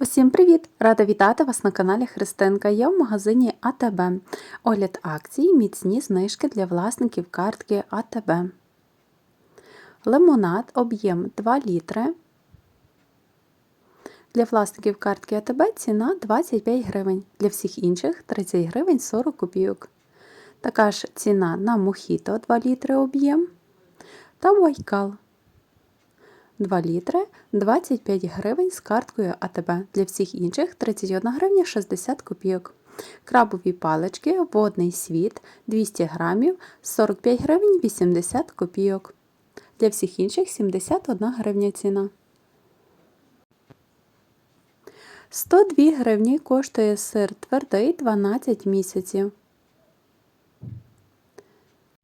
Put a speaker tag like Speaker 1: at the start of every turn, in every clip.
Speaker 1: Усім привіт! Рада вітати вас на каналі Христинка. Я в магазині АТБ. Огляд акцій, міцні знижки для власників картки АТБ. Лимонад об'єм 2 літри. Для власників картки АТБ ціна 25 гривень, для всіх інших 30 гривень 40 копійок. Така ж ціна на мохіто 2 літри об'єм та байкал 2 літри 25 гривень з карткою АТБ. Для всіх інших 31 гривня 60 копійок. Крабові палички, водний світ 200 грамів 45 гривень 80 копійок. Для всіх інших 71 гривня ціна. 102 гривні коштує сир твердий 12 місяців.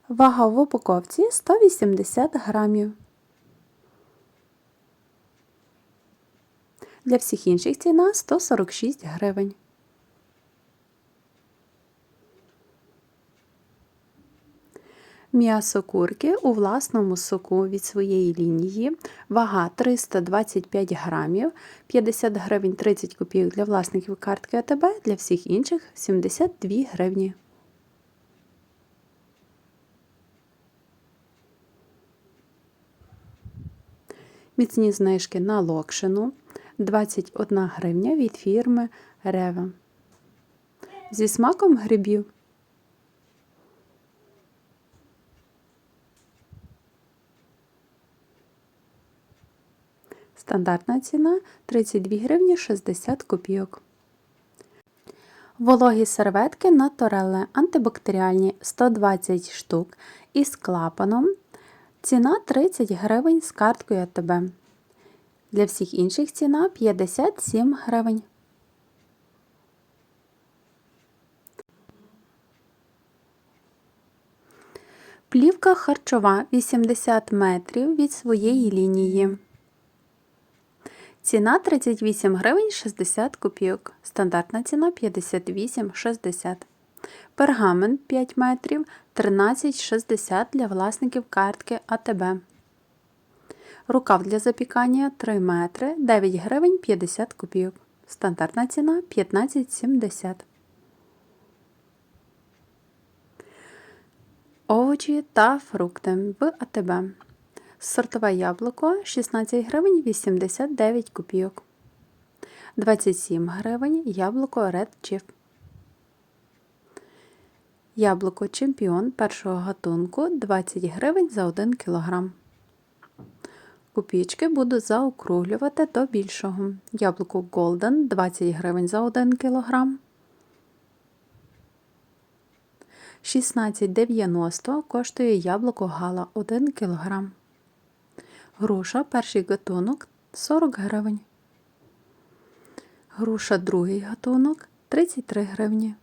Speaker 1: Вага в упаковці 180 грамів. Для всіх інших ціна 146 гривень. М'ясо курки у власному соку від своєї лінії, вага 325 грамів, 50 гривень 30 копійок для власників картки АТБ, для всіх інших 72 гривні. Міцні знижки на локшину 21 гривня від фірми Рева. Зі смаком грибів. Стандартна ціна 32 гривні 60 копійок. Вологі серветки на Тореле антибактеріальні 120 штук із клапаном. Ціна 30 гривень з карткою АТБ. Для всіх інших ціна 57 гривень. Плівка харчова 80 метрів від своєї лінії. Ціна 38 гривень 60 копійок. Стандартна ціна 58,60. Пергамент 5 метрів 13,60 для власників картки АТБ. Рукав для запікання 3 метри 9 гривень 50 копійок. Стандартна ціна 15,70. Овочі та фрукти в АТБ. Сортове яблуко 16 гривень 89 копійок. 27 гривень яблуко Red Chief. Яблуко чемпіон першого гатунку 20 гривень за 1 кг. Копійки буду заокруглювати до більшого. Яблуко Golden 20 гривень за 1 кг. 16,90 коштує яблуко Гала 1 кг. Груша перший гатунок 40 гривень. Груша другий гатунок 33 гривні.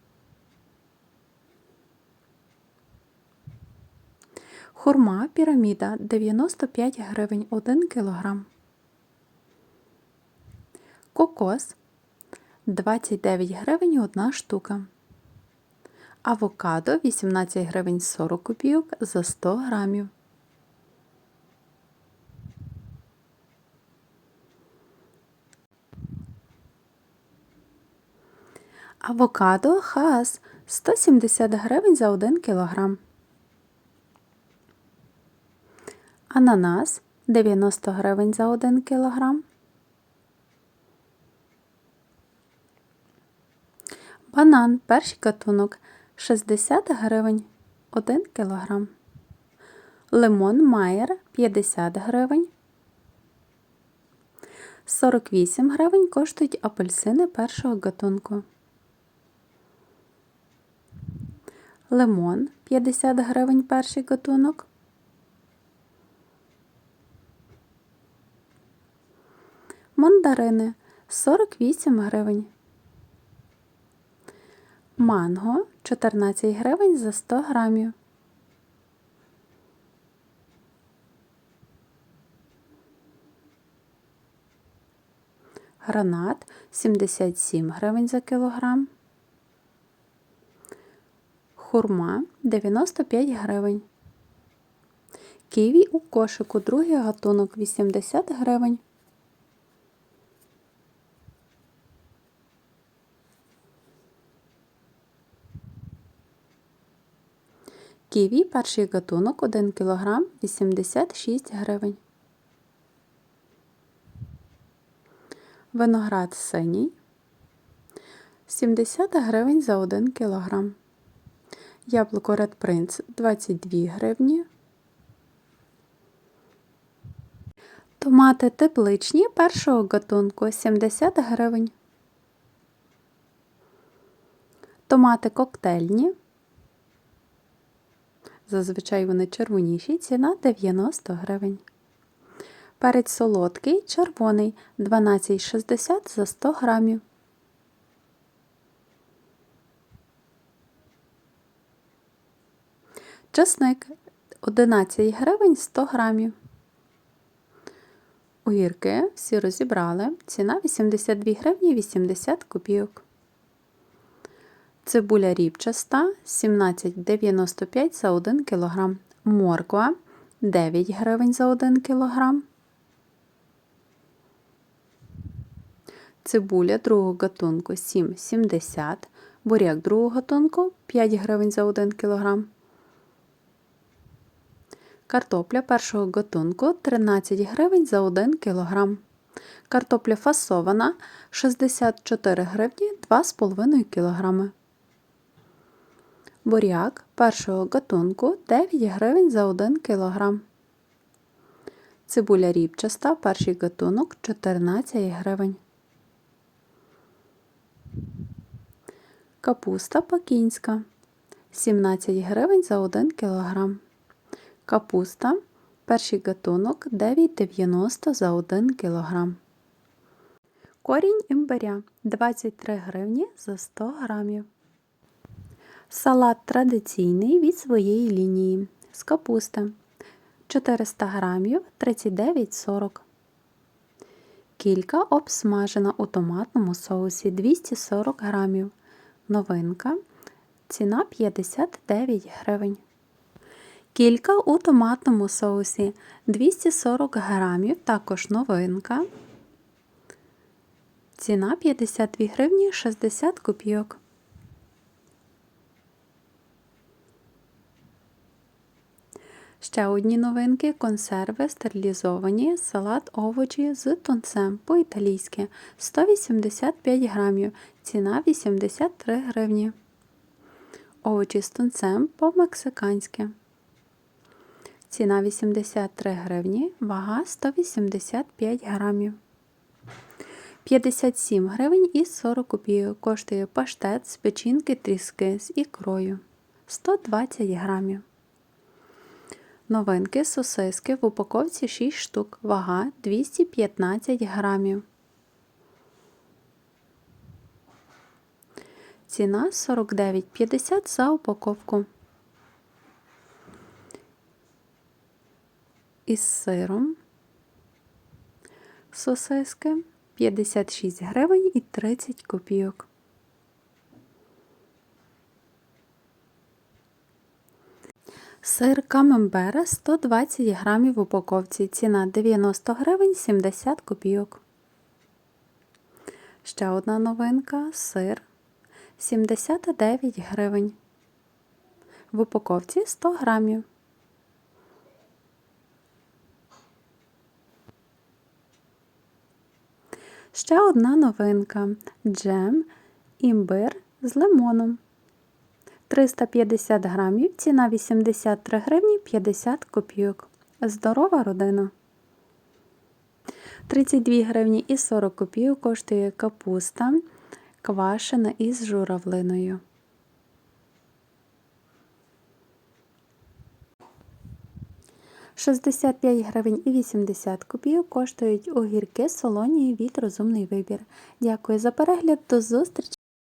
Speaker 1: Хурма піраміда 95 гривень 1 кг. Кокос 29 гривень 1 штука. Авокадо 18 гривень 40 копійок за 100 грамів. Авокадо хас 170 гривень за 1 кілограм. Ананас 90 гривень за 1 кілограм. Банан перший катунок 60 гривень 1 кілограм. Лимон Майер 50 гривень. 48 гривень коштують апельсини першого гатунку. Лимон 50 гривень перший гатунок. Мандарини 48 гривень. Манго 14 гривень за 100 грамів. Гранат 77 гривень за кілограм. Хурма 95 гривень. Ківі у кошику другий гатунок 80 гривень. Ківі перший гатунок 1 кг 86 гривень. Виноград синій 70 гривень за 1 кг. Яблуко Red Prince 22 гривні. Томати тепличні першого гатунку 70 гривень. Томати коктейльні. Зазвичай вони червоніші, ціна 90 гривень. Перець солодкий, червоний 12,60 за 100 грамів. Часник 11 гривень 100 грамів. Огірки всі розібрали. Ціна 82 гривні 80 копійок. Цибуля ріпчаста 17,95 за 1 кг. Морква 9 гривень за 1 кг. Цибуля другого гатунку 7,70 Буряк другого гатунку 5 гривень за 1 кг. Картопля першого гатунку 13 гривень за 1 кг. Картопля фасована 64 гривні 2,5 кг. Буряк першого гатунку 9 гривень за 1 кг. Цибуля ріпчаста перший гатунок 14 гривень. Капуста пекінська 17 гривень за 1 кг. Капуста перший гатунок 9,90 за 1 кг. Корінь імбиря 23 гривні за 100 грамів. Салат традиційний від своєї лінії з капусти 400 грамів 39,40. Кілька обсмажена у томатному соусі 240 грамів. Новинка. Ціна 59 гривень. Кілька у томатному соусі 240 грамів, також новинка. Ціна 52 гривні 60 копійок. Ще одні новинки консерви стерилізовані, салат овочі з тунцем по-італійськи 185 грамів, ціна 83 гривні. Овочі з тунцем по-мексиканськи. Ціна 83 гривні, вага 185 грамів. 57 гривень і 40 копійок коштує паштет з печінки тріски з ікрою 120 грамів. Новинки сосиски в упаковці 6 штук, вага 215 грамів. Ціна 49,50 за упаковку. Із сиром сосиски 56 гривень і 30 копійок. Сир камембера 120 грамів в упаковці. Ціна 90 гривень 70 копійок. Ще одна новинка сир 79 гривень. В упаковці 100 грамів. Ще одна новинка джем імбир з лимоном. 350 грамів, ціна 83 гривні 50 копійок. Здорова родина. 32 гривні і 40 копійок коштує капуста квашена із журавлиною. Шістдесят п'ять гривень і 80 копійок коштують огірки солоні від розумний вибір. Дякую за перегляд. До зустрічі!